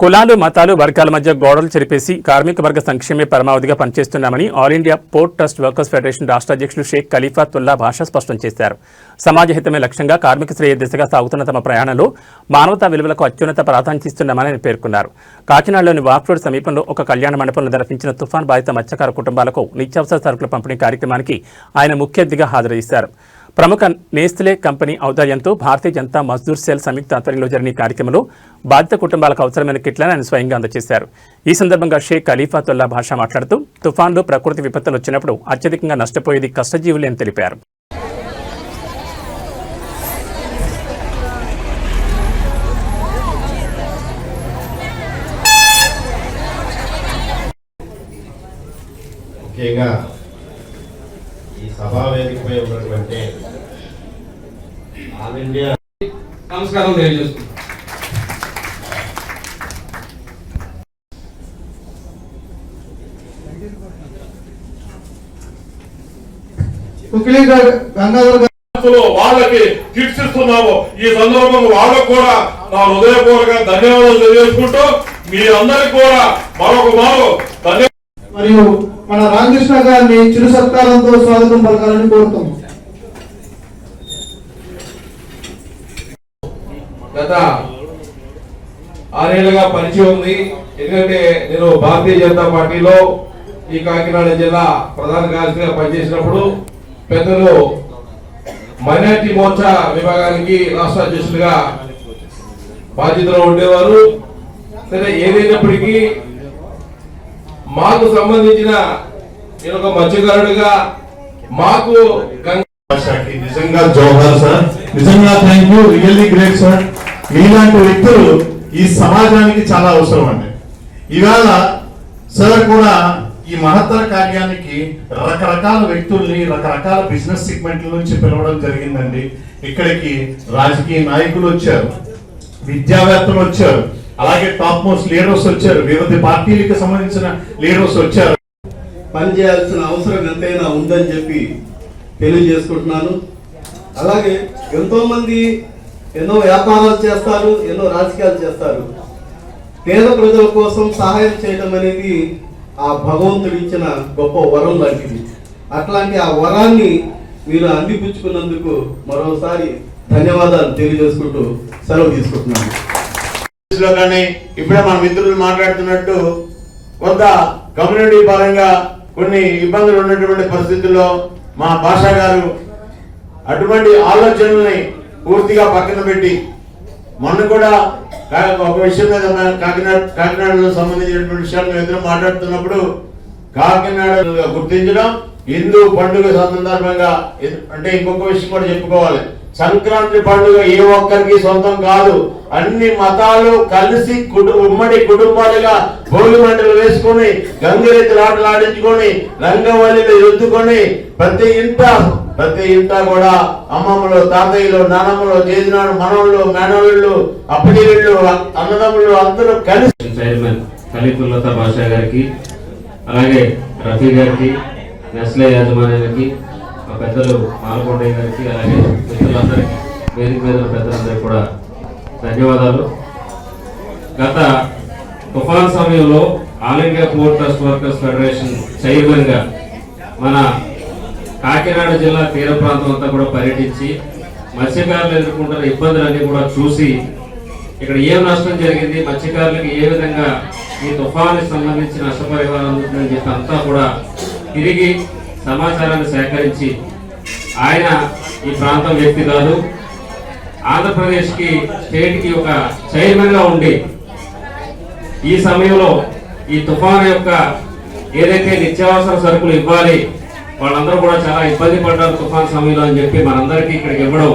కులాలు మతాలు వర్గాల మధ్య గోడలు చెరిపేసి కార్మిక వర్గ సంక్షేమే పరమావధిగా పనిచేస్తున్నామని all India port trust workers federation రాష్ట్ర అధ్యక్షులు షేక్ ఖలీఫాతుల్లా భాష స్పష్టం చేశారు. సమాజ హితమే లక్ష్యంగా కార్మిక శ్రేయ దిశగా సాగుతున్న తమ ప్రయాణంలో మానవతా విలువలకు అత్యున్నత ప్రాధాన్యత ఇస్తున్నామని పేర్కొన్నారు. కాకినాడలోని వాక్ సమీపంలో ఒక కళ్యాణ మండపంలో నిర్వహించిన తుఫాన్ బాధిత మత్స్యకార కుటుంబాలకు నిత్యావసర సరుకుల పంపిణీ కార్యక్రమానికి ఆయన ముఖ్య అతిథిగా హాజరయ్యారు. ప్రముఖ నేస్లే కంపెనీ ఔదార్యంతో భారతీయ జనతా మజ్దూర్ సెల్ సంయుక్త ఆధ్వర్యంలో జరిగిన ఈ కార్యక్రమంలో బాధిత కుటుంబాలకు అవసరమైన కిట్లను ఆయన స్వయంగా అందజేశారు. ఈ సందర్భంగా షేక్ ఖలీఫాతుల్లా భాష మాట్లాడుతూ తుఫాన్లు ప్రకృతి విపత్తులు వచ్చినప్పుడు అత్యధికంగా నష్టపోయేది కష్టజీవులే అని తెలిపారు. ముఖ్యంగా ఈ సభా వేదికపై ఉన్నటువంటి ఆల్ ఇండియా నమస్కారం తెలియజేస్తున్నాను. వాళ్ళకి కిట్స్ ఇస్తున్నాము. ఈ సందర్భంగా వాళ్ళకు కూడా నా హృదయపూర్వక ధన్యవాదాలు తెలియజేసుకుంటూ మీరందరికీ కూడా మరొక మారు ధన్యవాదాలు. మరియు మన రామకృష్ణ గారిని చిరు సత్కారంతో స్వాగతం పలకాలని కోరుతాం గత ఆరేళ్ళుగా పరిచయం ఉంది. ఎందుకంటే నేను భారతీయ జనతా పార్టీలో ఈ కాకినాడ జిల్లా ప్రధాన కార్యదర్శిగా పనిచేసినప్పుడు పెద్దలు మైనార్టీ మోర్చా విభాగానికి రాష్ట్ర అధ్యక్షులుగా బాధ్యతలో ఉండేవారు. సరే ఏదైనప్పటికీ మాకు సంబంధించిన నేను ఒక మత్స్యకారుడిగా మాకు నిజంగా జోహార్ సార్. నిజంగా thank you really great sir మీలాంటి వ్యక్తులు ఈ సమాజానికి చాలా అవసరం అండి. ఇవాళ సార్ కూడా ఈ మహత్తర కార్యానికి రకరకాల వ్యక్తుల్ని రకరకాల బిజినెస్ సెగ్మెంట్ల నుంచి పిలవడం జరిగిందండి. ఇక్కడికి రాజకీయ నాయకులు వచ్చారు. విద్యావేత్తలు వచ్చారు. అలాగే టాప్ మోస్ట్ లీడర్స్ వచ్చారు. వివిధ పార్టీలకు సంబంధించిన లీడర్స్ వచ్చారు. పనిచేయాల్సిన అవసరం ఎంతైనా ఉందని చెప్పి తెలియజేసుకుంటున్నాను. అలాగే ఎంతో మంది ఎన్నో వ్యాపారాలు చేస్తారు ఎన్నో రాజకీయాలు చేస్తారు. పేద ప్రజల కోసం సహాయం చేయడం అనేది ఆ భగవంతుడు ఇచ్చిన గొప్ప వరం లాంటిది. అట్లాంటి ఆ వరాన్ని మీరు అందిపుచ్చుకున్నందుకు మరోసారి ధన్యవాదాలు తెలియజేసుకుంటూ సెలవు తీసుకుంటున్నాను. లో కానీ ఇప్పుడే మన మిత్రులు మాట్లాడుతున్నట్టు కొంత కమ్యూనిటీ పరంగా కొన్ని ఇబ్బందులు ఉన్నటువంటి పరిస్థితుల్లో మా భాష గారు అటువంటి ఆలోచనల్ని పూర్తిగా పక్కన పెట్టి మొన్న కూడా ఒక విషయం మీద మన కాకినాడ కాకినాడలో సంబంధించినటువంటి విషయాలు మేము మాట్లాడుతున్నప్పుడు కాకినాడ గుర్తించడం హిందూ పండుగ సందర్భంగా అంటే ఇంకొక విషయం కూడా చెప్పుకోవాలి. సంక్రాంతి పండుగ ఏ ఒక్కరికి సొంతం కాదు. అన్ని మతాలు కలిసి ఉమ్మడి కుటుంబాలుగా భోగి మంటలు వేసుకొని గంగిరెద్దులు ఆటలు ఆడించుకొని రంగవల్లిలు ఎత్తుకొని ప్రతి ఇంట ప్రతి ఇంట కూడా అమ్మమ్మలు తాతయ్యలు నానమ్మలు చేదినాడు మనవళ్ళు మేనళ్ళు అప్పటిళ్ళు అన్నదమ్ములు అందరూ కలిసి చైర్మన్ కలిపుల్లత భాషా గారికి అలాగే రఫీ గారికి నెస్లే యాజమాన్యానికి పెద్దలు మాలకొండయ్య గారికి అలాగే మిత్రులందరికీ వేదిక మీద పెద్దలందరికీ కూడా ధన్యవాదాలు. గత తుఫాన్ సమయంలో all India port trust workers federation చైర్మన్గా మన కాకినాడ జిల్లా తీర ప్రాంతం అంతా కూడా పర్యటించి మత్స్యకారులు ఎదుర్కొంటున్న ఇబ్బందులన్నీ కూడా చూసి ఇక్కడ ఏం నష్టం జరిగింది మత్స్యకారులకు ఏ విధంగా ఈ తుఫానికి సంబంధించి నష్టపరిహారం అందుతుందని చెప్పి అంతా కూడా తిరిగి సమాచారాన్ని సేకరించి ఆయన ఈ ప్రాంతం వ్యక్తి కాదు ఆంధ్రప్రదేశ్కి స్టేట్కి ఒక చైర్మన్గా ఉండి ఈ సమయంలో ఈ తుఫాను యొక్క ఏదైతే నిత్యావసర సరుకులు ఇవ్వాలి వాళ్ళందరూ కూడా చాలా ఇబ్బంది పడ్డారు తుఫాన్ సమయంలో అని చెప్పి మనందరికీ ఇక్కడికి ఇవ్వడం